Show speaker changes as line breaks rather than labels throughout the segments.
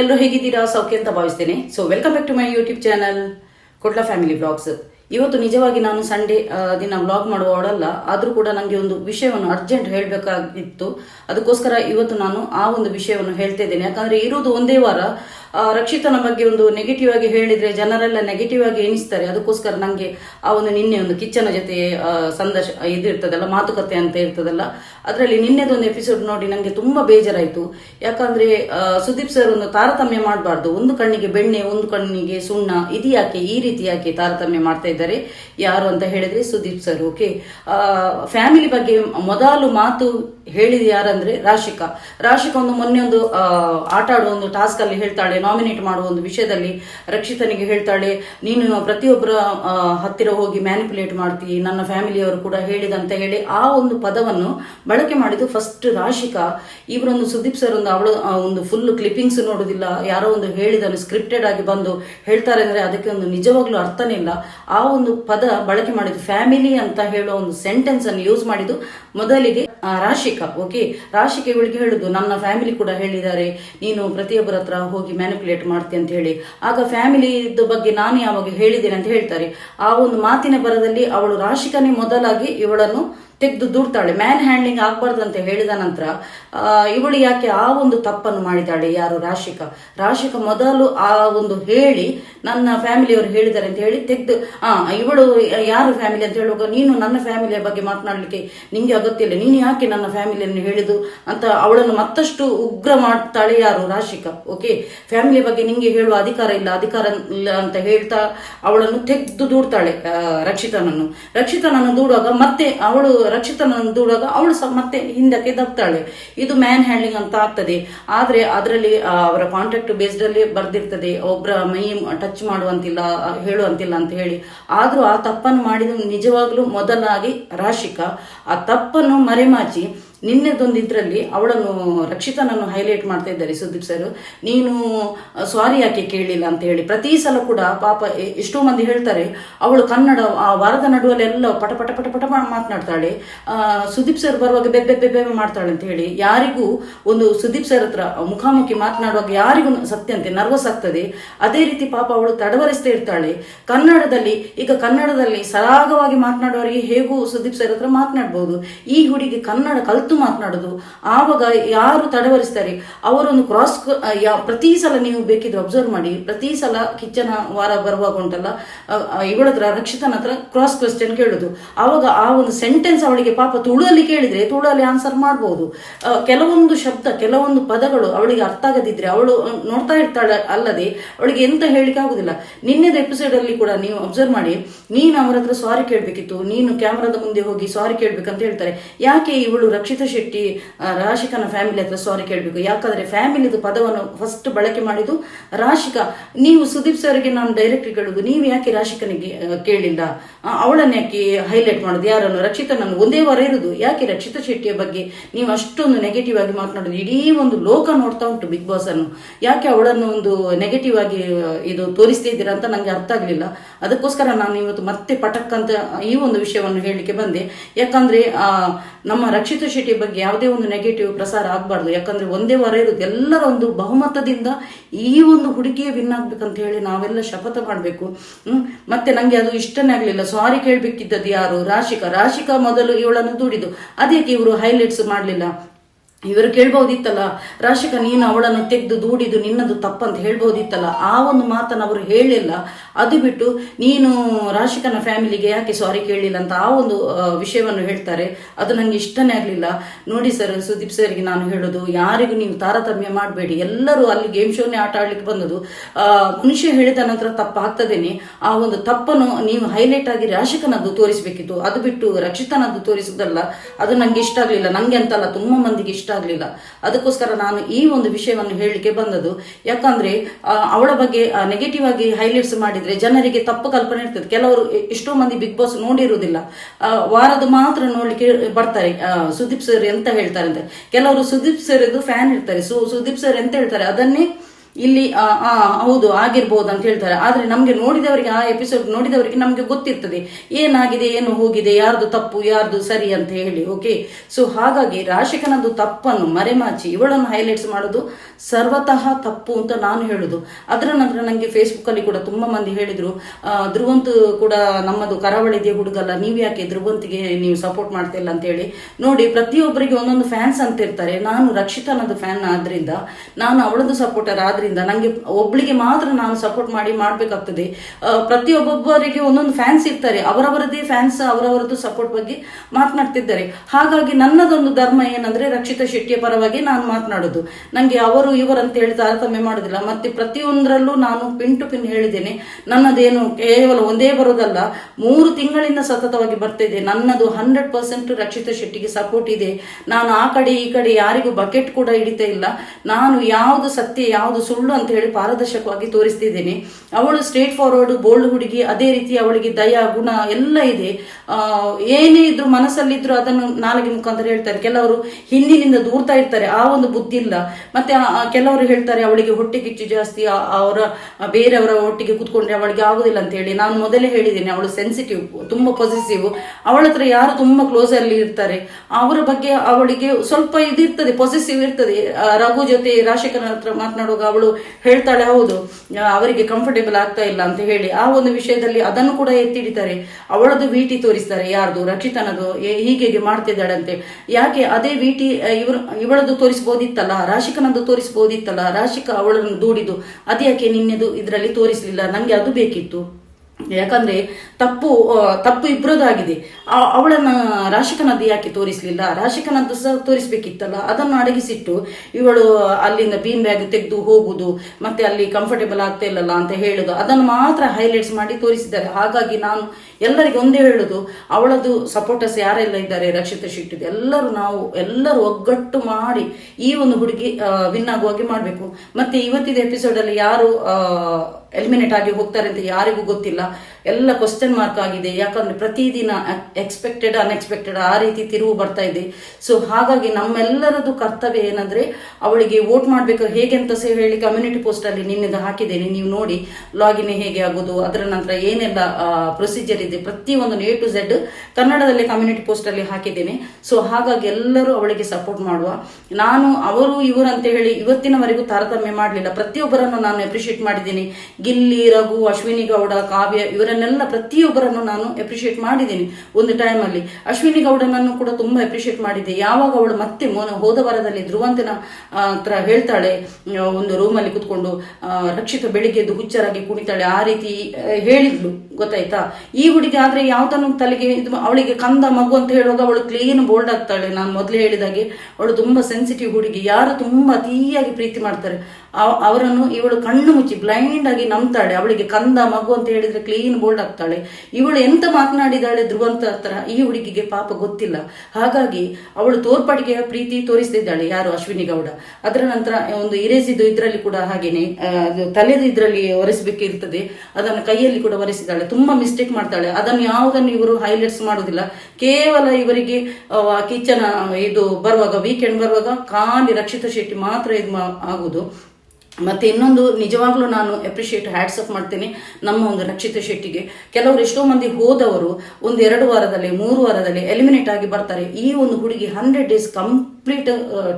ಎಲ್ಲರೂ ಹೇಗಿದ್ದೀರಾ? ಸೌಖ್ಯ ಅಂತ ಭಾವಿಸ್ತೇನೆ. So welcome back to my YouTube channel Kotla family vlogs ಇವತ್ತು ನಿಜವಾಗಿ ನಾನು ಸಂಡೇ ದಿನ ಬ್ಲಾಗ್ ಮಾಡುವವಳಲ್ಲ ಆದರೂ ಕೂಡ ನನಗೆ ಒಂದು ವಿಷಯವನ್ನು ಅರ್ಜೆಂಟ್ ಹೇಳಬೇಕಾಗಿತ್ತು. ಅದಕ್ಕೋಸ್ಕರ ಇವತ್ತು ನಾನು ಆ ಒಂದು ವಿಷಯವನ್ನು ಹೇಳ್ತಾ ಇದ್ದೇನೆ. ಯಾಕಂದ್ರೆ ಇರೋದು ಒಂದೇ ವಾರ. ರಕ್ಷಿತನ ಬಗ್ಗೆ ಒಂದು ನೆಗೆಟಿವ್ ಆಗಿ ಹೇಳಿದ್ರೆ ಜನರೆಲ್ಲ ನೆಗೆಟಿವ್ ಆಗಿ ಎಣಿಸ್ತಾರೆ. ಅದಕ್ಕೋಸ್ಕರ ನನಗೆ ಆ ಒಂದು ನಿನ್ನೆ ಒಂದು ಕಿಚ್ಚನ ಜೊತೆ ಸಂದರ್ಶ ಇದಿರ್ತದಲ್ಲ ಮಾತುಕತೆ ಅಂತ ಇರ್ತದಲ್ಲ, ಅದರಲ್ಲಿ ನಿನ್ನೆದೊಂದು ಎಪಿಸೋಡ್ ನೋಡಿ ನನಗೆ ತುಂಬಾ ಬೇಜಾರಾಯಿತು. ಯಾಕಂದ್ರೆ ಸುದೀಪ್ ಸರ್ ಒಂದು ತಾರತಮ್ಯ ಮಾಡಬಾರ್ದು. ಒಂದು ಕಣ್ಣಿಗೆ ಬೆಣ್ಣೆ, ಒಂದು ಕಣ್ಣಿಗೆ ಸುಣ್ಣ, ಇದು ಯಾಕೆ, ಈ ರೀತಿ ಯಾಕೆ ತಾರತಮ್ಯ ಮಾಡ್ತಾ ಇದ್ದಾರೆ? ಯಾರು ಅಂತ ಹೇಳಿದ್ರೆ ಸುದೀಪ್ ಸರ್ ಓಕೆ ಫ್ಯಾಮಿಲಿ ಬಗ್ಗೆ ಮೊದಲು ಮಾತು ಹೇಳಿದ ಯಾರಂದ್ರೆ ರಾಶಿಕಾ. ರಾಶಿಕಾ ಒಂದು ಮೊನ್ನೆ ಒಂದು ಆಟ ಆಡುವ ಒಂದು ಟಾಸ್ಕ್ ಅಲ್ಲಿ ಹೇಳ್ತಾಳೆ ನಾಮಿನೇಟ್ ಮಾಡುವ ಒಂದು ವಿಷಯದಲ್ಲಿ ರಕ್ಷಿತನಿಗೆ ಹೇಳ್ತಾಳೆ, ನೀನು ಪ್ರತಿಯೊಬ್ಬರ ಹತ್ತಿರ ಹೋಗಿ ಮ್ಯಾನಿಪುಲೇಟ್ ಮಾಡ್ತೀವಿ ನನ್ನ ಫ್ಯಾಮಿಲಿಯವರು ಕೂಡ ಹೇಳಿದಂತ ಹೇಳಿ, ಆ ಒಂದು ಪದವನ್ನು ಬಳಕೆ ಮಾಡಿದ್ದು ಫಸ್ಟ್ ರಾಶಿಕಾ. ಇವರೊಂದು ಸುದೀಪ್ ಸರ್ ಒಂದು ಅವಳು ಒಂದು ಫುಲ್ ಕ್ಲಿಪ್ಪಿಂಗ್ಸ್ ನೋಡುದಿಲ್ಲ, ಯಾರೋ ಒಂದು ಹೇಳಿದನು ಸ್ಕ್ರಿಪ್ಟೆಡ್ ಆಗಿ ಬಂದು ಹೇಳ್ತಾರೆ ಅಂದ್ರೆ ಅದಕ್ಕೆ ಒಂದು ನಿಜವಾಗ್ಲೂ ಅರ್ಥನೇ ಇಲ್ಲ. ಆ ಒಂದು ಪದ ಬಳಕೆ ಮಾಡಿದ್ದು ಫ್ಯಾಮಿಲಿ ಅಂತ ಹೇಳೋ ಒಂದು ಸೆಂಟೆನ್ಸ್ ಅನ್ನು ಯೂಸ್ ಮಾಡಿದ್ದು ಮೊದಲಿಗೆ ರಾಶಿಕಾ ಓಕೆ ರಾಶಿಕಾ ಇವಳಿಗೆ ಹೇಳುದು, ನನ್ನ ಫ್ಯಾಮಿಲಿ ಕೂಡ ಹೇಳಿದ್ದಾರೆ, ನೀನು ಪ್ರತಿಯೊಬ್ಬರ ಹತ್ರ ಹೋಗಿ ಮ್ಯಾನಿಪುಲೇಟ್ ಮಾಡ್ತಿ ಅಂತ ಹೇಳಿ. ಆಗ ಫ್ಯಾಮಿಲಿ ಬಗ್ಗೆ ನಾನು ಯಾವಾಗ ಹೇಳಿದ್ದೇನೆ ಅಂತ ಹೇಳ್ತಾರೆ. ಆ ಒಂದು ಮಾತಿನ ಬರದಲ್ಲಿ ಅವಳು ರಾಶಿಕನೇ ಮೊದಲಾಗಿ ಇವಳನ್ನು ತೆಗೆದು ದೂಡ್ತಾಳೆ. ಮ್ಯಾನ್ ಹ್ಯಾಂಡ್ಲಿಂಗ್ ಆಗ್ಬಾರ್ದು ಅಂತ ಹೇಳಿದ ನಂತರ ಇವಳು ಯಾಕೆ ಆ ಒಂದು ತಪ್ಪನ್ನು ಮಾಡಿದಾಳೆ ಯಾರು? ರಾಶಿಕಾ. ರಾಶಿಕಾ ಮೊದಲು ಆ ಒಂದು ಹೇಳಿ, ನನ್ನ ಫ್ಯಾಮಿಲಿಯವರು ಹೇಳಿದ್ದಾರೆ ಅಂತ ಹೇಳಿ ತೆಗೆದು, ಆ, ಇವಳು ಯಾರು ಫ್ಯಾಮಿಲಿ ಅಂತ ಹೇಳುವಾಗ, ನೀನು ನನ್ನ ಫ್ಯಾಮಿಲಿಯ ಬಗ್ಗೆ ಮಾತನಾಡಲಿಕ್ಕೆ ನಿಂಗೆ ಅಗತ್ಯ ಇಲ್ಲ. ನೀನು ಯಾಕೆ ನನ್ನ ಫ್ಯಾಮಿಲಿಯನ್ನು ಹೇಳಿದು ಅಂತ ಅವಳನ್ನು ಮತ್ತಷ್ಟು ಉಗ್ರ ಮಾಡ್ತಾಳೆ ಯಾರು? ರಾಶಿಕಾ. ಓಕೆ ಫ್ಯಾಮಿಲಿ ಬಗ್ಗೆ ನಿಂಗೆ ಹೇಳುವ ಅಧಿಕಾರ ಇಲ್ಲ. ಅಧಿಕಾರ ಇಲ್ಲ ಅಂತ ಹೇಳ್ತಾ ಅವಳನ್ನು ತೆಗೆದು ದೂಡ್ತಾಳೆ ರಕ್ಷಿತನನ್ನು. ರಕ್ಷಿತನನ್ನು ದೂಡುವಾಗ ಮತ್ತೆ ಅವಳು ರಕ್ಷಿತನನ್ನು ದೂಡುವಾಗ ಅವಳು ಮತ್ತೆ ಹಿಂದಕ್ಕೆ ದಬ್ತಾಳೆ. ಇದು ಮ್ಯಾನ್ ಹ್ಯಾಂಡ್ಲಿಂಗ್ ಅಂತ ಆಗ್ತದೆ. ಆದ್ರೆ ಅದರಲ್ಲಿ ಅವರ ಕಾಂಟ್ರಾಕ್ಟ್ ಬೇಸ್ಡ್ ಅಲ್ಲಿ ಬರ್ದಿರ್ತದೆ. ಒಬ್ಬರ ಮೈ ಟಚ್ ಮಾಡುವಂತಿಲ್ಲ, ಹೇಳುವಂತಿಲ್ಲ ಅಂತ ಹೇಳಿ. ಆದ್ರೂ ಆ ತಪ್ಪನ್ನು ಮಾಡಿದ ನಿಜವಾಗ್ಲೂ ಮೊದಲಾಗಿ ರಾಶಿಕಾ. ಆ ತಪ್ಪನ್ನು ಮರೆಮಾಚಿ ನಿನ್ನೆದೊಂದು ಇದರಲ್ಲಿ ಅವಳನ್ನು ರಕ್ಷಿತನನ್ನು ಹೈಲೈಟ್ ಮಾಡ್ತಾ ಇದ್ದಾರೆ ಸುದೀಪ್ ಸರ್. ನೀನು ಸಾರಿ ಯಾಕೆ ಕೇಳಿಲ್ಲ ಅಂತ ಹೇಳಿ. ಪ್ರತಿ ಸಲ ಕೂಡ ಪಾಪ ಎಷ್ಟೋ ಮಂದಿ ಹೇಳ್ತಾರೆ, ಅವಳು ಕನ್ನಡ, ಆ ವಾರದ ನಡುವಲ್ಲೆಲ್ಲ ಪಟ ಪಟ ಪಟ ಪಟ ಮಾತನಾಡ್ತಾಳೆ. ಸುದೀಪ್ ಸರ್ ಬರುವಾಗ ಬೆಬ್ಬೆ ಬೆಬ್ಬೆ ಮಾಡ್ತಾಳೆ ಅಂತ ಹೇಳಿ. ಯಾರಿಗೂ ಒಂದು ಸುದೀಪ್ ಸರ್ ಹತ್ರ ಮುಖಾಮುಖಿ ಮಾತನಾಡುವಾಗ ಯಾರಿಗೂ ಸತ್ಯಂತೆ ನರ್ವಸ್ ಆಗ್ತದೆ. ಅದೇ ರೀತಿ ಪಾಪ ಅವಳು ತಡವರಿಸ್ತಾ ಇರ್ತಾಳೆ. ಕನ್ನಡದಲ್ಲಿ, ಈಗ ಕನ್ನಡದಲ್ಲಿ ಸರಾಗವಾಗಿ ಮಾತನಾಡುವವರಿಗೆ ಹೇಗೂ ಸುದೀಪ್ ಸರ್ ಹತ್ರ ಮಾತನಾಡ್ಬೋದು. ಈ ಹುಡುಗಿ ಕನ್ನಡ ಕಲ್ತು ಮಾತನಾಡೋದು. ಆವಾಗ ಯಾರು ತಡವರಿಸ್ತಾರೆ? ಅವರೊಂದು ಕ್ರಾಸ್ ಪ್ರತಿ ಸಲ ನೀವು ಬೇಕಿದ್ರೆ ಅಬ್ಸರ್ವ್ ಮಾಡಿ. ಪ್ರತಿ ಸಲ ಕಿಚ್ಚನ ವಾರ ಬರುವಾಗ ಉಂಟಲ್ಲ ಇವಳ ಹತ್ರ ರಕ್ಷಿತನ ಹತ್ರ ಕ್ರಾಸ್ ಕ್ವೆಶ್ಚನ್ ಕೇಳುದು. ಆವಾಗ ಆ ಒಂದು ಸೆಂಟೆನ್ಸ್ ಅವಳಿಗೆ ಪಾಪ ತುಳುವಲ್ಲಿ ಕೇಳಿದ್ರೆ ತುಳುವಲ್ಲಿ ಆನ್ಸರ್ ಮಾಡಬಹುದು ಕೆಲವೊಂದು ಶಬ್ದ, ಕೆಲವೊಂದು ಪದಗಳು ಅವಳಿಗೆ ಅರ್ಥ ಆಗದಿದ್ರೆ ಅವಳು ನೋಡ್ತಾ ಇರ್ತಾಳೆ ಅಲ್ಲದೆ ಅವಳಿಗೆ ಎಂತ ಹೇಳಿಕೆ ಆಗುದಿಲ್ಲ. ನಿನ್ನೆದ ಎಪಿಸೋಡ್ ಅಲ್ಲಿ ಕೂಡ ನೀವು ಅಬ್ಸರ್ವ್ ಮಾಡಿ, ನೀನು ಅವರ ಹತ್ರ ಸಾರಿ ಕೇಳಬೇಕಿತ್ತು, ನೀನು ಕ್ಯಾಮರಾದ ಮುಂದೆ ಹೋಗಿ ಸಾರಿ ಕೇಳ್ಬೇಕಂತ ಹೇಳ್ತಾರೆ. ಯಾಕೆ ಇವಳು ರಕ್ಷಿತಾ ಶೆಟ್ಟಿ ಆ, ರಾಶಿಕನ ಫ್ಯಾಮಿಲಿ ಹತ್ರ ಸಾರಿ ಕೇಳಬೇಕು. ಯಾಕಂದ್ರೆ ಫ್ಯಾಮಿಲಿದು ಪದವನ್ನು ಫಸ್ಟ್ ಬಳಕೆ ಮಾಡಿದ್ದು ರಾಶಿಕಾ. ನೀವು ಸುದೀಪ್ ಸರ್ಗೆ ನಾನು ಡೈರೆಕ್ಟ್ ಕೇಳುದು. ನೀವು ಯಾಕೆ ರಾಶಿಕನಿಗೆ ಕೇಳಿಲ್ಲ? ಅವಳನ್ನ ಯಾಕೆ ಹೈಲೈಟ್ ಮಾಡೋದು? ಯಾರನ್ನು? ನಮ್ಗೆ ಒಂದೇ ವಾರ ಇರೋದು. ಯಾಕೆ ರಕ್ಷಿತಾ ಶೆಟ್ಟಿಯ ಬಗ್ಗೆ ನೀವು ಅಷ್ಟೊಂದು ನೆಗೆಟಿವ್ ಆಗಿ ಮಾತನಾಡೋದು? ಇಡೀ ಒಂದು ಲೋಕ ನೋಡ್ತಾ ಉಂಟು ಬಿಗ್ ಬಾಸ್ ಅನ್ನು. ಯಾಕೆ ಅವಳನ್ನು ಒಂದು ನೆಗೆಟಿವ್ ಆಗಿ ಇದು ತೋರಿಸ್ತಾ ಇದ್ದೀರಾ ಅಂತ ನನಗೆ ಅರ್ಥ ಆಗಲಿಲ್ಲ. ಅದಕ್ಕೋಸ್ಕರ ನಾನು ಇವತ್ತು ಮತ್ತೆ ಪಟಕ್ ಅಂತ ಈ ಒಂದು ವಿಷಯವನ್ನು ಹೇಳಲಿಕ್ಕೆ ಬಂದೆ. ಯಾಕಂದ್ರೆ ನಮ್ಮ ರಕ್ಷಿತಾ ಶೆಟ್ಟಿ ಬಗ್ಗೆ ಯಾವುದೇ ಒಂದು ನೆಗೆಟಿವ್ ಪ್ರಸಾರ ಆಗಬಾರ್ದು. ಯಾಕಂದ್ರೆ ಒಂದೇ ವಾರ ಇರೋದು. ಎಲ್ಲರ ಒಂದು ಬಹುಮತದಿಂದ ಈ ಒಂದು ಹುಡುಗಿಯೇ ವಿನ್ ಆಗ್ಬೇಕಂತ ಹೇಳಿ ನಾವೆಲ್ಲ ಶಪಥ ಮಾಡಬೇಕು. ಹ್ಮ್? ಮತ್ತೆ ನಂಗೆ ಅದು ಇಷ್ಟನೇ ಆಗ್ಲಿಲ್ಲ. ಸಾರಿ ಕೇಳ್ಬೇಕಿದ್ದದ್ದು ಯಾರು? ರಾಶಿಕಾ. ರಾಶಿಕಾ ಮೊದಲು ಇವಳನ್ನು ದುಡಿದು ಅದಕ್ಕೆ ಇವರು ಹೈಲೈಟ್ಸ್ ಮಾಡಲಿಲ್ಲ? ಇವರು ಕೇಳ್ಬಹುದಿತ್ತಲ್ಲ ರಾಶಿಕ ನೀನು ಅವಳನ್ನು ತೆಗೆದು ದೂಡಿದು ನಿನ್ನದು ತಪ್ಪಂತ ಹೇಳ್ಬಹುದಿತ್ತಲ್ಲ ಆ ಒಂದು ಮಾತನ್ನು ಅವರು ಹೇಳಿಲ್ಲ. ಅದು ಬಿಟ್ಟು ನೀನು ರಾಶಿಕನ ಫ್ಯಾಮಿಲಿಗೆ ಯಾಕೆ ಸಾರಿ ಕೇಳಿಲ್ಲ ಅಂತ ಆ ಒಂದು ವಿಷಯವನ್ನು ಹೇಳ್ತಾರೆ. ಅದು ನನಗೆ ಇಷ್ಟನೇ ಆಗಲಿಲ್ಲ. ನೋಡಿ ಸರ್, ಸುದೀಪ್ ಸರ್ಗೆ ನಾನು ಹೇಳೋದು, ಯಾರಿಗೂ ನೀವು ತಾರತಮ್ಯ ಮಾಡಬೇಡಿ. ಎಲ್ಲರೂ ಅಲ್ಲಿ ಗೇಮ್ ಶೋನೇ ಆಟ ಆಡ್ಲಿಕ್ಕೆ ಬಂದದು ಮನುಷ್ಯ ಹೇಳಿದ ನಂತರ ತಪ್ಪು ಆಗ್ತದೇನೆ. ಆ ಒಂದು ತಪ್ಪನ್ನು ನೀವು ಹೈಲೈಟ್ ಆಗಿ ರಾಶಿಕನದ್ದು ತೋರಿಸಬೇಕಿತ್ತು. ಅದು ಬಿಟ್ಟು ರಕ್ಷಿತನದ್ದು ತೋರಿಸೋದಲ್ಲ ಅದು ನಂಗೆ ಇಷ್ಟ ಆಗಲಿಲ್ಲ. ನಂಗೆ ಅಂತಲ್ಲ ತುಂಬ ಮಂದಿಗೆ ಇಷ್ಟ ಆಗಲಿಲ್ಲ. ಅದಕ್ಕೋಸ್ಕರ ನಾನು ಈ ಒಂದು ವಿಷಯವನ್ನು ಹೇಳಲಿಕ್ಕೆ ಬಂದದ್ದು. ಯಾಕಂದ್ರೆ ಅವಳ ಬಗ್ಗೆ ನೆಗೆಟಿವ್ ಆಗಿ ಹೈಲೈಟ್ಸ್ ಮಾಡಿದ್ರೆ ಜನರಿಗೆ ತಪ್ಪು ಕಲ್ಪನೆ ಇರ್ತದೆ. ಕೆಲವರು ಎಷ್ಟೋ ಮಂದಿ ಬಿಗ್ ಬಾಸ್ ನೋಡಿರುವುದಿಲ್ಲ. ವಾರದ ಮಾತ್ರ ನೋಡ್ಲಿಕ್ಕೆ ಬರ್ತಾರೆ. ಸುದೀಪ್ ಸರ್ ಎಂತ ಹೇಳ್ತಾರೆ ಅಂತ. ಕೆಲವರು ಸುದೀಪ್ ಸರ್ ಫ್ಯಾನ್ ಇರ್ತಾರೆ. ಸೊ, ಸುದೀಪ್ ಸರ್ ಎಂತ ಹೇಳ್ತಾರೆ? ಅದನ್ನೇ ಇಲ್ಲಿ ಆ, ಹೌದು ಆಗಿರ್ಬೋದು ಅಂತ ಹೇಳ್ತಾರೆ. ಆದ್ರೆ ನಮ್ಗೆ ನೋಡಿದವರಿಗೆ ಆ ಎಪಿಸೋಡ್ ನೋಡಿದವರಿಗೆ ನಮ್ಗೆ ಗೊತ್ತಿರ್ತದೆ. ಏನಾಗಿದೆ ಏನು ಹೋಗಿದೆ ಯಾರ್ದು ತಪ್ಪು ಯಾರ್ದು ಸರಿ ಅಂತ ಹೇಳಿ ಓಕೆ ಸೊ ಹಾಗಾಗಿ ರಾಶಿಕನದ್ದು ತಪ್ಪನ್ನು ಮರೆಮಾಚಿ ಇವಳನ್ನು ಹೈಲೈಟ್ಸ್ ಮಾಡೋದು ಸರ್ವತಃ ತಪ್ಪು ಅಂತ ನಾನು ಹೇಳುದು. ಅದರ ನಂತರ ನನಗೆ ಫೇಸ್ಬುಕ್ ಅಲ್ಲಿ ಕೂಡ ತುಂಬಾ ಮಂದಿ ಹೇಳಿದ್ರು ಧ್ರುವಂತ್ ಕೂಡ ನಮ್ಮದು ಕರಾವಳಿದೆ ಹುಡುಗಲ್ಲ, ನೀವ್ ಯಾಕೆ ಧ್ರುವಂತಿಗೆ ನೀವು ಸಪೋರ್ಟ್ ಮಾಡ್ತಿಲ್ಲ ಅಂತ ಹೇಳಿ ನೋಡಿ, ಪ್ರತಿಯೊಬ್ಬರಿಗೆ ಒಂದೊಂದು ಫ್ಯಾನ್ಸ್ ಅಂತ ಇರ್ತಾರೆ. ನಾನು ರಕ್ಷಿತನದು ಫ್ಯಾನ್ ಆದ್ರಿಂದ, ನಾನು ಅವಳದು ಸಪೋರ್ಟರ್ ಆದ್ರಿಂದ, ನಂಗೆ ಒಬ್ಳಿಗೆ ಮಾತ್ರ ನಾನು ಸಪೋರ್ಟ್ ಮಾಡಿ ಮಾಡ್ಬೇಕಾಗ್ತದೆ. ಪ್ರತಿಯೊಬ್ಬೊಬ್ಬರಿಗೆ ಒಂದೊಂದು ಫ್ಯಾನ್ಸ್ ಇರ್ತಾರೆ. ಅವರವರದೇ ಫ್ಯಾನ್ಸ್ ಅವರವರದ್ದು ಸಪೋರ್ಟ್ ಬಗ್ಗೆ ಮಾತನಾಡ್ತಿದ್ದಾರೆ. ಹಾಗಾಗಿ ನನ್ನದೊಂದು ಧರ್ಮ ಏನಂದ್ರೆ ರಕ್ಷಿತ ಶೆಟ್ಟಿಯ ಪರವಾಗಿ ನಾನು ಮಾತನಾಡೋದು. ನಂಗೆ ಅವರು ಇವರು ಅಂತ ಹೇಳಿ ತಾರತಮ್ಯ ಮಾಡೋದಿಲ್ಲ. ಮತ್ತೆ ಪ್ರತಿಯೊಂದರಲ್ಲೂ ನಾನು ಪಿನ್ ಟು ಪಿನ್ ಹೇಳಿದ್ದೇನೆ. ನನ್ನದೇನು ಕೇವಲ ಒಂದೇ ಬರೋದಲ್ಲ ಮೂರು ತಿಂಗಳಿಂದ ಸತತವಾಗಿ ಬರ್ತಿದೆ. ನನ್ನದು ಹಂಡ್ರೆಡ್ ಪರ್ಸೆಂಟ್ ರಕ್ಷಿತ ಶೆಟ್ಟಿಗೆ ಸಪೋರ್ಟ್ ಇದೆ. ನಾನು ಆ ಕಡೆ ಈ ಕಡೆ ಯಾರಿಗೂ ಬಕೆಟ್ ಕೂಡ ಹಿಡಿತಾ ಇಲ್ಲ. ನಾನು ಯಾವುದು ಸತ್ಯ, ಯಾವುದು ಸುಳ್ಳು ಅಂತ ಹೇಳಿ ಪಾರದರ್ಶಕವಾಗಿ ತೋರಿಸ್ತಿದ್ದೇನೆ. ಅವಳು ಸ್ಟ್ರೇಟ್ ಫಾರ್ವರ್ಡ್ ಬೋಲ್ಡ್ ಹುಡುಗಿ, ಅದೇ ರೀತಿ ಅವಳಿಗೆ ದಯ, ಗುಣ ಎಲ್ಲ ಇದೆ. ಏನೇ ಇದ್ರು ಮನಸ್ಸಲ್ಲಿದ್ರು ಅದನ್ನು ನಾಲಿಗೆ ಮುಖಾಂತರ ಹೇಳ್ತಾರೆ. ಕೆಲವರು ಹಿಂದಿನಿಂದ ದೂರ್ತಾ ಇರ್ತಾರೆ. ಆ ಒಂದು ಬುದ್ಧಿ ಇಲ್ಲ. ಮತ್ತೆ ಕೆಲವರು ಹೇಳ್ತಾರೆ ಅವಳಿಗೆ ಹೊಟ್ಟೆ ಕಿಚ್ಚು ಜಾಸ್ತಿ ಅವರ ಬೇರೆಯವರ ಒಟ್ಟಿಗೆ ಕೂತ್ಕೊಂಡ್ರೆ ಅವಳಿಗೆ ಆಗುದಿಲ್ಲ ಅಂತ ಹೇಳಿ. ನಾನು ಮೊದಲೇ ಹೇಳಿದ್ದೇನೆ, ಅವಳು ಸೆನ್ಸಿಟಿವ್ ತುಂಬಾ ಪಾಸಿಟಿವ್ ಅವಳ ಹತ್ರ ಯಾರು ತುಂಬಾ ಕ್ಲೋಸ್ ಅಲ್ಲಿ ಇರ್ತಾರೆ, ಅವರ ಬಗ್ಗೆ ಅವಳಿಗೆ ಸ್ವಲ್ಪ ಇದಿರ್ತದೆ ಪಾಸಿಟಿವ್ ಇರ್ತದೆ. ರಘು ಜೊತೆ ರಾಶಿಕನ ಹತ್ರ ಮಾತನಾಡುವಾಗ ಅವಳು ಹೇಳ್ತಾಳೆ, ಹೌದು ಅವರಿಗೆ ಕಂಫರ್ಟೇಬಲ್ ಆಗ್ತಾ ಇಲ್ಲ ಅಂತ ಹೇಳಿ. ಆ ಒಂದು ವಿಷಯದಲ್ಲಿ ಅದನ್ನು ಕೂಡ ಎತ್ತಿಡಿತಾರೆ. ಅವಳದು ವಿಟಿ ತೋರಿಸ್ತಾರೆ, ಯಾರ್ದು? ರಕ್ಷಿತನದು ಹೀಗೆ ಮಾಡ್ತಿದ್ದಾಳಂತೆ. ಯಾಕೆ, ಅದೇ ವಿಟಿ ಇವರು ಇವಳದು ತೋರಿಸ್ಬೋದಿತ್ತಲ್ಲ? ರಾಶಿಕನದ್ದು ತೋರಿಸ್ಬೋದಿತ್ತಲ್ಲ? ರಾಶಿಕ ಅವಳನ್ನು ದೂಡಿದು ಅದ್ಯಾಕೆ ನಿನ್ನೆದು ಇದರಲ್ಲಿ ತೋರಿಸಲಿಲ್ಲ? ನಂಗೆ ಅದು ಬೇಕಿತ್ತು. ಯಾಕಂದ್ರೆ ತಪ್ಪು ತಪ್ಪು ಇಬ್ಬರದಾಗಿದೆ ಅವಳನ್ನ ರಾಶಿಕನದ್ದು ಯಾಕೆ ತೋರಿಸ್ಲಿಲ್ಲ? ರಾಶಿಕನದ್ದು ಸಹ ತೋರಿಸ್ಬೇಕಿತ್ತಲ್ಲ? ಅದನ್ನು ಅಡಗಿಸಿಟ್ಟು ಇವಳು ಅಲ್ಲಿಂದ ಬೀನ್ ಬ್ಯಾಗ್ ತೆಗೆದು ಹೋಗುದು, ಮತ್ತೆ ಅಲ್ಲಿ ಕಂಫರ್ಟೇಬಲ್ ಆಗ್ತಾ ಇಲ್ಲಲ್ಲ ಅಂತ ಹೇಳುದು, ಅದನ್ನು ಮಾತ್ರ ಹೈಲೈಟ್ಸ್ ಮಾಡಿ ತೋರಿಸಿದ್ದಾರೆ. ಹಾಗಾಗಿ ನಾನು ಎಲ್ಲರಿಗೂ ಒಂದೇ ಹೇಳುದು ಅವಳದು ಸಪೋರ್ಟರ್ಸ್ ಯಾರೆಲ್ಲ ಇದ್ದಾರೆ, ರಕ್ಷಿತ ಶೆಟ್ಟಿದ್ದು ಎಲ್ಲರೂ ನಾವು, ಎಲ್ಲರೂ ಒಗ್ಗಟ್ಟು ಮಾಡಿ ಈ ಒಂದು ಹುಡುಗಿ ವಿನ್ ಆಗುವಾಗೆ ಮಾಡಬೇಕು. ಮತ್ತೆ ಇವತ್ತಿನ ಎಪಿಸೋಡ್ ಅಲ್ಲಿ ಯಾರು ಎಲಿಮಿನೇಟ್ ಆಗಿ ಹೋಗ್ತಾರೆ ಅಂತ ಯಾರಿಗೂ ಗೊತ್ತಿಲ್ಲ. ಎಲ್ಲ ಕ್ವಶನ್ ಮಾರ್ಕ್ ಆಗಿದೆ. ಯಾಕಂದ್ರೆ ಪ್ರತಿದಿನ ಎಕ್ಸ್ಪೆಕ್ಟೆಡ್ ಅನ್ಎಕ್ಸ್ಪೆಕ್ಟೆಡ್ ಆ ರೀತಿ ತಿರುವು ಬರ್ತಾ ಇದೆ. ಸೊ ಹಾಗಾಗಿ ನಮ್ಮೆಲ್ಲರದ್ದು ಕರ್ತವ್ಯ ಏನಂದ್ರೆ ಅವಳಿಗೆ ವೋಟ್ ಮಾಡ್ಬೇಕು ಹೇಗೆ ಅಂತ ಹೇಳಿ ಕಮ್ಯುನಿಟಿ ಪೋಸ್ಟ್ ಅಲ್ಲಿ ನಿನ್ನೆದು ಹಾಕಿದ್ದೇನೆ. ನೀವು ನೋಡಿ ಲಾಗಿನ್ ಹೇಗೆ ಆಗೋದು, ಅದರ ನಂತರ ಏನೆಲ್ಲ ಪ್ರೊಸೀಜರ್ ಇದೆ. ಪ್ರತಿಯೊಂದು ಎ ಟು ಝೆಡ್ ಕನ್ನಡದಲ್ಲಿ ಕಮ್ಯುನಿಟಿ ಪೋಸ್ಟ್ ಅಲ್ಲಿ ಹಾಕಿದ್ದೇನೆ. ಸೊ ಹಾಗಾಗಿ ಎಲ್ಲರೂ ಅವಳಿಗೆ ಸಪೋರ್ಟ್ ಮಾಡುವ. ನಾನು, ಅವರು, ಇವರು ಅಂತ ಹೇಳಿ ಇವತ್ತಿನವರೆಗೂ ತಾರತಮ್ಯ ಮಾಡಲಿಲ್ಲ. ಪ್ರತಿಯೊಬ್ಬರನ್ನು ನಾನು ಅಪ್ರಿಷಿಯೇಟ್ ಮಾಡಿದ್ದೀನಿ. ಗಿಲ್ಲಿ, ರಘು, ಅಶ್ವಿನಿ ಗೌಡ, ಕಾವ್ಯ ಇವರನ್ನೆಲ್ಲ ಪ್ರತಿಯೊಬ್ಬರನ್ನು ನಾನು ಅಪ್ರಿಷಿಯೇಟ್ ಮಾಡಿದ್ದೀನಿ ಒಂದು ಟೈಮಲ್ಲಿ ಅಶ್ವಿನಿ ಗೌಡನನ್ನು ಕೂಡ ತುಂಬಾ ಅಪ್ರಿಷಿಯೇಟ್ ಮಾಡಿದ್ದೆ. ಯಾವಾಗ ಅವಳು ಮತ್ತೆ ಮೋನ ಹೋದ ವಾರದಲ್ಲಿ ಧ್ರುವಂತನ ಹತ್ರ ಹೇಳ್ತಾಳೆ ಒಂದು ರೂಮಲ್ಲಿ ಕುತ್ಕೊಂಡು ರಕ್ಷಿತ ಬೆಳಿಗ್ಗೆ ಎದ್ದು ಹುಚ್ಚರಾಗಿ ಕುಣಿತಾಳೆ. ಆ ರೀತಿ ಹೇಳಿದ್ಲು. ಗೊತ್ತಾಯ್ತಾ? ಈ ಹುಡುಗಿ ಆದ್ರೆ ಯಾವ್ದನ್ನು ತಲೆಗೆ, ಇದು ಅವಳಿಗೆ ಕಂದ, ಮಗು ಅಂತ ಹೇಳುವಾಗ ಅವಳು ಕ್ಲೀನ್ ಬೋಲ್ಡ್ ಆಗ್ತಾಳೆ. ನಾನು ಮೊದಲೇ ಹೇಳಿದಾಗೆ ಅವಳು ತುಂಬಾ ಸೆನ್ಸಿಟಿವ್ ಹುಡುಗಿ. ಯಾರು ತುಂಬಾ ಅತಿಯಾಗಿ ಪ್ರೀತಿ ಮಾಡ್ತಾರೆ. ಅವರನ್ನು ಇವಳು ಕಣ್ಣು ಮುಚ್ಚಿ ಬ್ಲೈಂಡ್ ಆಗಿ ನಂಬ್ತಾಳೆ. ಅವಳಿಗೆ ಕಂದ, ಮಗು ಅಂತ ಹೇಳಿದ್ರೆ ಕ್ಲೀನ್ ಬೋಲ್ಡ್ ಆಗ್ತಾಳೆ. ಇವಳು ಎಂತ ಮಾತನಾಡಿದಾಳೆ ಧ್ರುವಂತ ಹತ್ರ? ಈ ಹುಡುಗಿಗೆ ಪಾಪ ಗೊತ್ತಿಲ್ಲ. ಹಾಗಾಗಿ ಅವಳು ತೋರ್ಪಡಿಗೆಯ ಪ್ರೀತಿ ತೋರಿಸ್ತಿದ್ದಾಳೆ ಯಾರು? ಅಶ್ವಿನಿ ಗೌಡ. ಅದರ ನಂತರ ಒಂದು ಇರೇಸಿದ್ದು ಇದ್ರಲ್ಲಿ ಕೂಡ ಹಾಗೇನೆ. ತಲೆದು ಇದ್ರಲ್ಲಿ ಒರೆಸಬೇಕಿರ್ತದೆ ಅದನ್ನು ಕೈಯಲ್ಲಿ ಕೂಡ ಒರೆಸಿದ್ದಾಳೆ ತುಂಬಾ ಮಿಸ್ಟೇಕ್ ಮಾಡ್ತಾಳೆ. ಅದನ್ನು ಯಾವುದನ್ನು ಇವರು ಹೈಲೈಟ್ಸ್ ಮಾಡುದಿಲ್ಲ ಕೇವಲ ಇವರಿಗೆ ಕಿಚನ್ ಇದು ಬರುವಾಗ ವೀಕೆಂಡ್ ಬರುವಾಗ, ಖಾಲಿ ರಕ್ಷಿತ ಶೆಟ್ಟಿ ಮಾತ್ರ ಇದು ಆಗುದು. ಮತ್ತೆ ಇನ್ನೊಂದು ನಿಜವಾಗ್ಲೂ ನಾನು ಅಪ್ರಿಷಿಯೇಟ್ ಹ್ಯಾಟ್ಸ್ ಅಪ್ ಮಾಡ್ತೇನೆ ನಮ್ಮ ಒಂದು ರಕ್ಷಿತ ಶೆಟ್ಟಿಗೆ. ಕೆಲವರು ಎಷ್ಟೋ ಮಂದಿ ಹೋದವರು ಒಂದು ಎರಡು ವಾರದಲ್ಲಿ, ಮೂರು ವಾರದಲ್ಲಿ ಎಲಿಮಿನೇಟ್ ಆಗಿ ಬರ್ತಾರೆ. ಈ ಒಂದು ಹುಡುಗಿ hundred days complete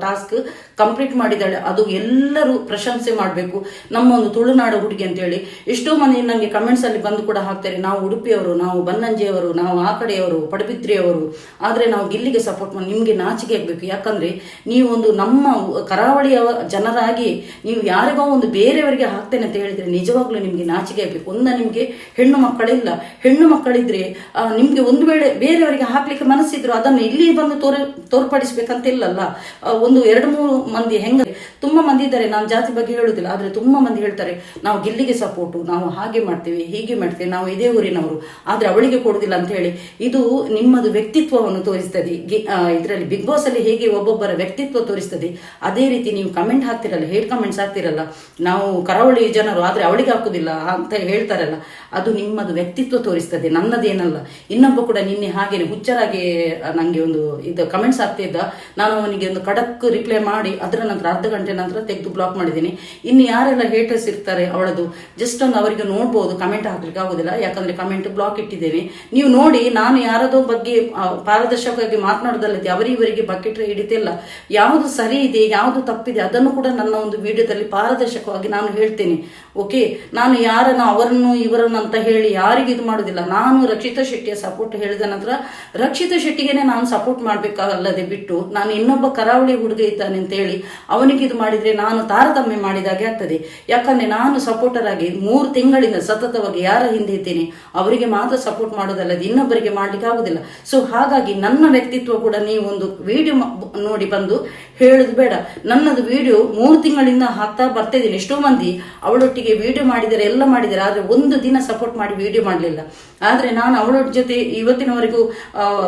task complete ಮಾಡಿದ್ದಾಳೆ. ಅದು ಎಲ್ಲರೂ ಪ್ರಶಂಸೆ ಮಾಡಬೇಕು. ನಮ್ಮ ಒಂದು ತುಳುನಾಡು ಹುಡುಗಿ ಅಂತೇಳಿ, ಎಷ್ಟೋ ಮನೆ ನನಗೆ ಕಮೆಂಟ್ಸ್ ಅಲ್ಲಿ ಬಂದು ಕೂಡ ಹಾಕ್ತಾರೆ, ನಾವು ಉಡುಪಿಯವರು, ನಾವು ಬನ್ನಂಜೆಯವರು, ನಾವು ಆ ಕಡೆಯವರು, ಪಡುಬಿದ್ರಿಯವರು, ಆದರೆ ನಾವು ಗಿಲ್ಲಿಗೆ ಸಪೋರ್ಟ್ ಮಾಡಿ, ನಿಮಗೆ ನಾಚಿಕೆ ಆಗಬೇಕು. ಯಾಕಂದ್ರೆ ನೀವು ಒಂದು ನಮ್ಮ ಕರಾವಳಿಯ ಜನರಾಗಿ ನೀವು ಯಾರಿಗೋ ಒಂದು ಬೇರೆಯವರಿಗೆ ಹಾಕ್ತೇನೆ ಅಂತ ಹೇಳಿದ್ರೆ ನಿಜವಾಗ್ಲೂ ನಿಮಗೆ ನಾಚಿಕೆ ಆಗಬೇಕು. ಒಂದ ನಿಮಗೆ ಹೆಣ್ಣು ಮಕ್ಕಳಿಲ್ಲ. ಹೆಣ್ಣು ಮಕ್ಕಳಿದ್ರೆ ನಿಮಗೆ ನಿಮ್ಗೆ ಒಂದು ವೇಳೆ ಬೇರೆಯವರಿಗೆ ಹಾಕ್ಲಿಕ್ಕೆ ಮನಸ್ಸಿದ್ರು, ಅದನ್ನು ಇಲ್ಲಿ ಬಂದು ತೋರ ತೋರ್ಪಡಿಸ್ಬೇಕಂತ ಇಲ್ಲಲ್ಲ ಆ, ಒಂದು ಎರಡು ಮೂರು ಮಂದಿ ಹೆಂಗ ತುಂಬಾ ಮಂದಿ ಇದ್ದಾರೆ ನಾನು ಜಾತಿ ಬಗ್ಗೆ ಹೇಳುದಿಲ್ಲ ಆದ್ರೆ ತುಂಬಾ ಮಂದಿ ಹೇಳ್ತಾರೆ ನಾವು ಗಿಲ್ಲಿಗೆ ಸಪೋರ್ಟು ನಾವು ಹಾಗೆ ಮಾಡ್ತೇವೆ ಹೀಗೆ ಮಾಡ್ತೇವೆ ನಾವು ಇದೇ ಊರಿನವರು ಆದ್ರೆ ಅವಳಿಗೆ ಕೊಡುದಿಲ್ಲ ಅಂತ ಹೇಳಿ. ಇದು ನಿಮ್ಮದು ವ್ಯಕ್ತಿತ್ವವನ್ನು ತೋರಿಸ್ತದೆ. ಇದರಲ್ಲಿ ಬಿಗ್ ಬಾಸ್ ಅಲ್ಲಿ ಹೇಗೆ ಒಬ್ಬೊಬ್ಬರ ವ್ಯಕ್ತಿತ್ವ ತೋರಿಸ್ತದೆ ಅದೇ ರೀತಿ ನೀವು ಕಮೆಂಟ್ ಹಾಕ್ತಿರಲ್ಲ ಹೇಳ್ ಕಮೆಂಟ್ಸ್ ಹಾಕ್ತಿರಲ್ಲ ನಾವು ಕರಾವಳಿ ಜನರು ಆದ್ರೆ ಅವಳಿಗೆ ಹಾಕುದಿಲ್ಲ ಅಂತ ಹೇಳ್ತಾರಲ್ಲ ಅದು ನಿಮ್ಮದು ವ್ಯಕ್ತಿತ್ವ ತೋರಿಸ್ತದೆ ನನ್ನದೇನಲ್ಲ. ಇನ್ನೊಬ್ಬ ಕೂಡ ನಿನ್ನೆ ಹಾಗೇನೆ ಹುಚ್ಚರಾಗಿ ನಂಗೆ ಒಂದು ಇದು ಕಮೆಂಟ್ಸ್ ಆಗ್ತಿದ್ದ ನಾನು ಅವನಿಗೆ ಒಂದು ಖಡಕ್ ರಿಪ್ಲೈ ಮಾಡಿ, ಅದರ ನಂತರ ಅರ್ಧ ಗಂಟೆ ನಂತರ ತೆಗೆದು ಬ್ಲಾಕ್ ಮಾಡಿದ್ದೀನಿ. ಇನ್ನು ಯಾರೆಲ್ಲ ಹೇಟರ್ಸ್ ಇರ್ತಾರೆ ಅವಳದು ಜಸ್ಟ್ ಒಂದು ಅವರಿಗೆ ನೋಡ್ಬೋದು ಕಮೆಂಟ್ ಹಾಕ್ಲಿಕ್ಕೆ ಆಗೋದಿಲ್ಲ. ಯಾಕಂದ್ರೆ ಕಮೆಂಟ್ ಬ್ಲಾಕ್ ಇಟ್ಟಿದ್ದೇನೆ ನೀವು ನೋಡಿ, ನಾನು ಯಾರದೋ ಬಗ್ಗೆ ಪಾರದರ್ಶಕವಾಗಿ ಮಾತನಾಡೋದಲ್ಲದೆ ಅವರಿವರಿಗೆ ಬಕೆಟ್ ಹಿಡಿತಿಲ್ಲ. ಯಾವುದು ಸರಿ ಇದೆ, ಯಾವುದು ತಪ್ಪಿದೆ, ಅದನ್ನು ಕೂಡ ನನ್ನ ಒಂದು ವಿಡಿಯೋದಲ್ಲಿ ಪಾರದರ್ಶಕವಾಗಿ ನಾನು ಹೇಳ್ತೇನೆ. ಓಕೆ ನಾನು ಯಾರನ್ನು, ಅವರನ್ನು, ಇವರನ್ನು ಅಂತ ಹೇಳಿ ಯಾರಿಗೆ ಇದು ಮಾಡೋದಿಲ್ಲ. ನಾನು ರಕ್ಷಿತಾ ಶೆಟ್ಟಿಯ ಸಪೋರ್ಟ್ ಹೇಳಿದ ನಂತರ ರಕ್ಷಿತಾ ಶೆಟ್ಟಿಗೆನೆ ನಾನು ಸಪೋರ್ಟ್ ಮಾಡ್ಬೇಕಲ್ಲದೆ ಬಿಟ್ಟು, ನಾನು ಇನ್ನೊಬ್ಬ ಕರಾವಳಿ ಹುಡುಗ ಇದ್ದಾನೆ ಅಂತ ಹೇಳಿ ಅವನಿಗೆ ಇದು ಮಾಡಿದ್ರೆ ನಾನು ತಾರತಮ್ಯ ಮಾಡಿದಾಗೆ ಆಗ್ತದೆ. ಯಾಕಂದ್ರೆ ನಾನು ಸಪೋರ್ಟರ್ ಆಗಿ ಮೂರು ತಿಂಗಳಿಂದ ಸತತವಾಗಿ ಯಾರ ಹಿಂದೆ ಇದ್ದೇನೆ, ಅವರಿಗೆ ಮಾತ್ರ ಸಪೋರ್ಟ್ ಮಾಡೋದಲ್ಲದೆ ಇನ್ನೊಬ್ಬರಿಗೆ ಮಾಡ್ಲಿಕ್ಕೆ ಆಗುದಿಲ್ಲ. ಸೊ ಹಾಗಾಗಿ ನನ್ನ ವ್ಯಕ್ತಿತ್ವ ಕೂಡ ನೀವು ಒಂದು ವಿಡಿಯೋ ನೋಡಿ ಬಂದು ಹೇಳುದು ಬೇಡ. ನನ್ನದು ವಿಡಿಯೋ ಮೂರು ತಿಂಗಳಿಂದ ಹಾಕ್ತಾ ಬರ್ತಾ ಇದ್ದೀನಿ ಎಷ್ಟೋ ಮಂದಿ ಅವಳೊಟ್ಟಿಗೆ ವಿಡಿಯೋ ಮಾಡಿದರೆ ಎಲ್ಲ ಮಾಡಿದರೆ ಆದ್ರೆ ಒಂದು ದಿನ ಸಪೋರ್ಟ್ ಮಾಡಿ ವಿಡಿಯೋ ಮಾಡಲಿಲ್ಲ. ಆದ್ರೆ ನಾನು ಅವಳ ಜೊತೆ ಇವತ್ತಿನವರೆಗೂ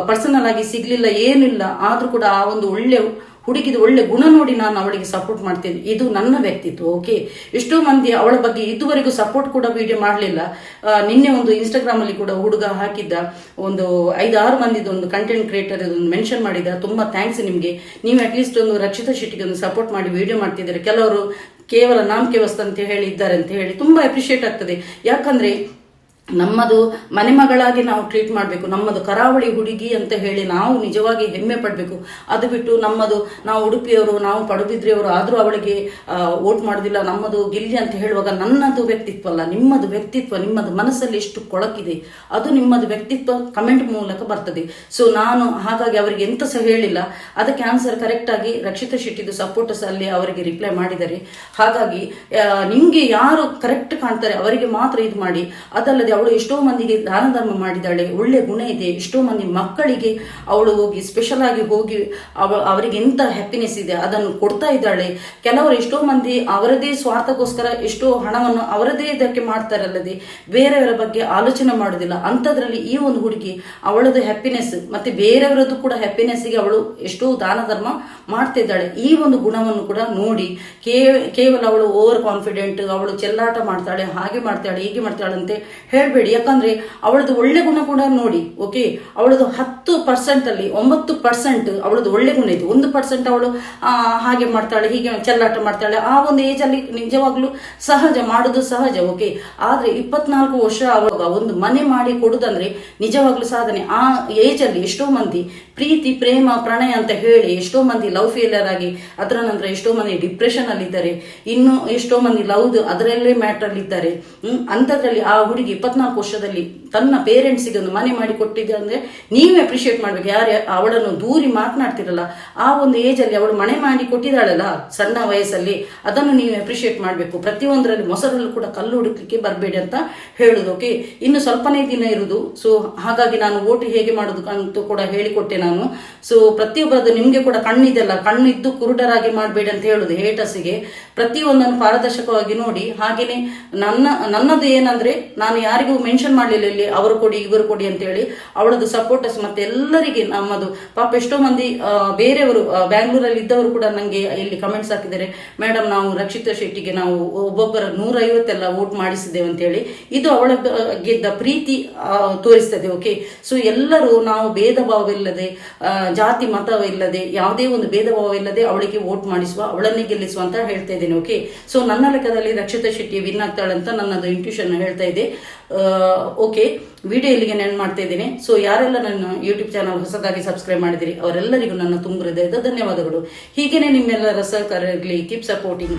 ಪರ್ಸನಲ್ ಆಗಿ ಸಿಗ್ಲಿಲ್ಲ, ಏನಿಲ್ಲ. ಆದ್ರೂ ಕೂಡ ಆ ಒಂದು ಒಳ್ಳೆ ಹುಡುಗಿದ ಒಳ್ಳೆ ಗುಣ ನೋಡಿ ನಾನು ಅವಳಿಗೆ ಸಪೋರ್ಟ್ ಮಾಡ್ತೀನಿ. ಇದು ನನ್ನ ವ್ಯಕ್ತಿತ್ವ ಓಕೆ ಎಷ್ಟೋ ಮಂದಿ ಅವಳ ಬಗ್ಗೆ ಇದುವರೆಗೂ ಸಪೋರ್ಟ್ ಕೂಡ ವಿಡಿಯೋ ಮಾಡಲಿಲ್ಲ. ನಿನ್ನೆ ಒಂದು ಇನ್ಸ್ಟಾಗ್ರಾಮ್ ಅಲ್ಲಿ ಕೂಡ ಹುಡುಗ ಹಾಕಿದ್ದ, ಒಂದು ಐದಾರು ಮಂದಿದ ಒಂದು ಕಂಟೆಂಟ್ ಕ್ರಿಯೇಟರ್ ಅದೊಂದು ಮೆನ್ಷನ್ ಮಾಡಿದ. ತುಂಬಾ ಥ್ಯಾಂಕ್ಸ್ ನಿಮಗೆ. ನೀವು ಅಟ್ಲೀಸ್ಟ್ ಒಂದು ರಕ್ಷಿತಾ ಶೆಟ್ಟಿಗೆ ಒಂದು ಸಪೋರ್ಟ್ ಮಾಡಿ ವಿಡಿಯೋ ಮಾಡ್ತಿದ್ದಾರೆ. ಕೆಲವರು ಕೇವಲ ನಾಮಕೆ ಅಂತ ಹೇಳಿ ಇದ್ದಾರೆ ಅಂತ ಹೇಳಿ ತುಂಬಾ ಅಪ್ರಿಷಿಯೇಟ್ ಆಗ್ತದೆ. ಯಾಕಂದ್ರೆ ನಮ್ಮದು ಮನೆಮಗಳಾಗಿ ನಾವು ಟ್ರೀಟ್ ಮಾಡಬೇಕು, ನಮ್ಮದು ಕರಾವಳಿ ಹುಡುಗಿ ಅಂತ ಹೇಳಿ ನಾವು ನಿಜವಾಗಿ ಹೆಮ್ಮೆ ಪಡಬೇಕು. ಅದು ಬಿಟ್ಟು ನಮ್ಮದು ನಾವು ಉಡುಪಿಯವರು, ನಾವು ಪಡುಬಿದ್ರಿಯವರು ಆದರೂ ಅವಳಿಗೆ ಓಟ್ ಮಾಡೋದಿಲ್ಲ. ನಮ್ಮದು ಗಿಲ್ಲಿ ಅಂತ ಹೇಳುವಾಗ ನನ್ನದು ವ್ಯಕ್ತಿತ್ವ ಅಲ್ಲ, ನಿಮ್ಮದು ವ್ಯಕ್ತಿತ್ವ, ನಿಮ್ಮದು ಮನಸ್ಸಲ್ಲಿ ಎಷ್ಟು ಕೊಳಕಿದೆ, ಅದು ನಿಮ್ಮದು ವ್ಯಕ್ತಿತ್ವ ಕಮೆಂಟ್ ಮೂಲಕ ಬರ್ತದೆ. ಸೊ ನಾನು ಹಾಗಾಗಿ ಅವರಿಗೆ ಎಂತ ಸಹ ಹೇಳಿಲ್ಲ. ಅದಕ್ಕೆ ಆನ್ಸರ್ ಕರೆಕ್ಟಾಗಿ ರಕ್ಷಿತ ಶೆಟ್ಟಿದು ಸಪೋರ್ಟರ್ಸ್ ಅಲ್ಲಿ ಅವರಿಗೆ ರಿಪ್ಲೈ ಮಾಡಿದ್ದಾರೆ. ಹಾಗಾಗಿ ನಿಮಗೆ ಯಾರು ಕರೆಕ್ಟ್ ಕಾಣ್ತಾರೆ ಅವರಿಗೆ ಮಾತ್ರ ಇದು ಮಾಡಿ. ಅದಲ್ಲದೆ ಅವಳು ಎಷ್ಟೋ ಮಂದಿಗೆ ದಾನ ಧರ್ಮ ಮಾಡಿದ್ದಾಳೆ, ಒಳ್ಳೆ ಗುಣ ಇದೆ. ಎಷ್ಟೋ ಮಂದಿ ಮಕ್ಕಳಿಗೆ ಅವಳು ಹೋಗಿ ಸ್ಪೆಷಲ್ ಆಗಿ ಹೋಗಿ ಅವ, ಅವರಿಗೆ ಎಂತ ಹ್ಯಾಪಿನೆಸ್ ಇದೆ ಅದನ್ನು ಕೊಡ್ತಾ ಇದ್ದಾಳೆ. ಕೆಲವರು ಎಷ್ಟೋ ಮಂದಿ ಅವರದೇ ಸ್ವಾರ್ಥಕ್ಕೋಸ್ಕರ ಎಷ್ಟೋ ಹಣವನ್ನು ಅವರದೇ ಇದಕ್ಕೆ ಮಾಡ್ತಾರಲ್ಲದೆ ಬೇರೆಯವರ ಬಗ್ಗೆ ಆಲೋಚನೆ ಮಾಡೋದಿಲ್ಲ ಅಂಥದ್ರಲ್ಲಿ ಈ ಒಂದು ಹುಡುಗಿ ಅವಳದು ಹ್ಯಾಪಿನೆಸ್ ಮತ್ತೆ ಬೇರೆಯವರದ್ದು ಕೂಡ ಹ್ಯಾಪಿನೆಸ್ಗೆ ಅವಳು ಎಷ್ಟೋ ದಾನ ಧರ್ಮ ಮಾಡ್ತಾ ಇದ್ದಾಳೆ. ಈ ಒಂದು ಗುಣವನ್ನು ಕೂಡ ನೋಡಿ ಕೇವಲ ಅವಳು ಓವರ್ ಕಾನ್ಫಿಡೆಂಟ್ ಅವಳು ಚೆಲ್ಲಾಟ ಮಾಡ್ತಾಳೆ, ಹಾಗೆ ಮಾಡ್ತಾಳೆ, ಹೀಗೆ ಮಾಡ್ತಾಳೆ ಅಂತ ಹೇಳ್ಬೇಡಿ. ಯಾಕಂದ್ರೆ ಅವಳದು ಒಳ್ಳೆ ಗುಣ ಕೂಡ ನೋಡಿ ಓಕೆ ಅವಳದು ಹತ್ತು ಪರ್ಸೆಂಟ್ ಅಲ್ಲಿ ಒಂಬತ್ತು ಪರ್ಸೆಂಟ್ ಅವಳದ್ದು ಒಳ್ಳೆ ಗುಣ ಇತ್ತು ಒಂದು ಪರ್ಸೆಂಟ್ ಅವಳು ಹಾಗೆ ಮಾಡ್ತಾಳೆ, ಹೀಗೆ ಚೆಲ್ಲಾಟ ಮಾಡ್ತಾಳೆ. ಆ ಒಂದು ಏಜ್ ಅಲ್ಲಿ ನಿಜವಾಗ್ಲೂ ಸಹಜ, ಮಾಡುದು ಸಹಜ ಓಕೆ ಆದ್ರೆ ಇಪ್ಪತ್ನಾಲ್ಕು ವರ್ಷ ಅವಾಗ ಒಂದು ಮನೆ ಮಾಡಿ ಕೊಡುದಂದ್ರೆ ನಿಜವಾಗ್ಲೂ ಸಾಧನೆ. ಆ ಏಜ್ ಅಲ್ಲಿ ಎಷ್ಟೋ ಮಂದಿ ಪ್ರೀತಿ, ಪ್ರೇಮ, ಪ್ರಣಯ ಅಂತ ಹೇಳಿ ಎಷ್ಟೋ ಮಂದಿ ಲವ್ ಫೇಲಿಯರ್ ಆಗಿ, ಅದರ ನಂತರ ಎಷ್ಟೋ ಮಂದಿ ಡಿಪ್ರೆಷನ್ ಅಲ್ಲಿ ಇದ್ದಾರೆ ಇನ್ನು ಎಷ್ಟೋ ಮಂದಿ ಲವ್ ಅದರಲ್ಲೇ ಮ್ಯಾಟರ್ ಅಲ್ಲಿ ಇದ್ದಾರೆ ಅಂಥದ್ರಲ್ಲಿ ಆ ಹುಡುಗಿ ಇಪ್ಪತ್ನಾಲ್ಕು ವರ್ಷದಲ್ಲಿ ತನ್ನ ಪೇರೆಂಟ್ಸಿಗೆ ಒಂದು ಮನೆ ಮಾಡಿ ಕೊಟ್ಟಿದೆ ಅಂದ್ರೆ ನೀವೇ ಅಪ್ರಿಷಿಯೇಟ್ ಮಾಡ್ಬೇಕು. ಯಾರು ಅವಳನ್ನು ದೂರಿ ಮಾತನಾಡ್ತಿರಲ್ಲ, ಆ ಒಂದು ಏಜ್ ಅಲ್ಲಿ ಅವಳು ಮನೆ ಮಾಡಿ ಕೊಟ್ಟಿದ್ದಾಳಲ್ಲ, ಸಣ್ಣ ವಯಸ್ಸಲ್ಲಿ, ಅದನ್ನು ನೀವು ಅಪ್ರಿಷಿಯೇಟ್ ಮಾಡಬೇಕು. ಪ್ರತಿಯೊಂದರಲ್ಲಿ ಮೊಸರಲ್ಲೂ ಕೂಡ ಕಲ್ಲು ಹುಡುಕಲಿಕ್ಕೆ ಬರಬೇಡಿ ಅಂತ ಹೇಳುದು ಓಕೆ ಇನ್ನು ಸ್ವಲ್ಪನೇ ದಿನ ಇರುವುದು ಸೊ ಹಾಗಾಗಿ ನಾನು ಓಟು ಹೇಗೆ ಮಾಡೋದು ಅಂತ ಕೂಡ ಹೇಳಿಕೊಟ್ಟೆ ನಾನು. ಸೊ ಪ್ರತಿಯೊಬ್ಬರದ್ದು ನಿಮಗೆ ಕೂಡ ಕಣ್ಣಿದೆಲ್ಲ, ಕಣ್ಣಿದ್ದು ಕುರುಡರಾಗಿ ಮಾಡಬೇಡಿ ಅಂತ ಹೇಳುದು ಹೇಟರ್ಸಿಗೆ ಪ್ರತಿಯೊಂದನ್ನು ಪಾರದರ್ಶಕವಾಗಿ ನೋಡಿ. ಹಾಗೇನೆ ನನ್ನ, ನನ್ನದು ಏನಂದ್ರೆ, ನಾನು ಯಾರಿಗೂ ಮೆನ್ಷನ್ ಮಾಡಲಿಲ್ಲ ಇಲ್ಲಿ, ಅವರು ಕೊಡಿ, ಇವರು ಕೊಡಿ ಅಂತ ಹೇಳಿ, ಅವಳದ್ದು ಸಪೋರ್ಟರ್ಸ್ ಮತ್ತೆ ಎಲ್ಲರಿಗೆ ನಮ್ಮದು. ಪಾಪ ಎಷ್ಟೋ ಮಂದಿ ಬೇರೆಯವರು ಬ್ಯಾಂಗ್ಳೂರಲ್ಲಿ ಇದ್ದವರು ಕೂಡ ನಂಗೆ ಇಲ್ಲಿ ಕಮೆಂಟ್ಸ್ ಹಾಕಿದ್ದಾರೆ. ಮೇಡಮ್ ನಾವು ರಕ್ಷಿತಾ ಶೆಟ್ಟಿಗೆ ನಾವು ಒಬ್ಬೊಬ್ಬರ ನೂರೈವತ್ತೆಲ್ಲ ವೋಟ್ ಮಾಡಿಸಿದ್ದೇವೆ ಅಂತ ಹೇಳಿ ಇದು ಅವಳ ಗೆದ್ದ ಪ್ರೀತಿ ತೋರಿಸ್ತದೆ ಓಕೆ ಸೊ ಎಲ್ಲರೂ ನಾವು ಭೇದ ಭಾವವಿಲ್ಲದೆ ಜಾತಿ ಮತವಿಲ್ಲದೆ, ಯಾವುದೇ ಒಂದು ಭೇದ ಭಾವವಿಲ್ಲದೆ ಅವಳಿಗೆ ವೋಟ್ ಮಾಡಿಸುವ, ಅವಳನ್ನೇ ಗೆಲ್ಲಿಸುವ ಅಂತ ಹೇಳ್ತಾ ಇದ್ದೇನೆ ಓಕೆ ಸೊ ನನ್ನ ಲೆಕ್ಕದಲ್ಲಿ ರಕ್ಷಿತಾ ಶೆಟ್ಟಿ ವಿನ್ ಆಗ್ತಾಳೆ ಅಂತ ನನ್ನದು ಇಂಟ್ಯೂಷನ್ ಹೇಳ್ತಾ ಇದೆ. ಓಕೆ ವಿಡಿಯೋ ಇಲ್ಲಿಗೆ ನೆನ್ ಮಾಡ್ತಾ ಇದ್ದೀನಿ. ಸೊ ಯಾರೆಲ್ಲ ನನ್ನ ಯೂಟ್ಯೂಬ್ ಚಾನಲ್ ಹೊಸದಾಗಿ ಸಬ್ಸ್ಕ್ರೈಬ್ ಮಾಡಿದಿರಿ, ಅವರೆಲ್ಲರಿಗೂ ನನ್ನ ತುಂಬ ಹೃದಯದ ಧನ್ಯವಾದಗಳು. ಹೀಗೇನೆ ನಿಮ್ಮೆಲ್ಲರ ಸಹಕಾರ ಇರಲಿ ಕೀಪ್ ಸಪೋರ್ಟಿಂಗ್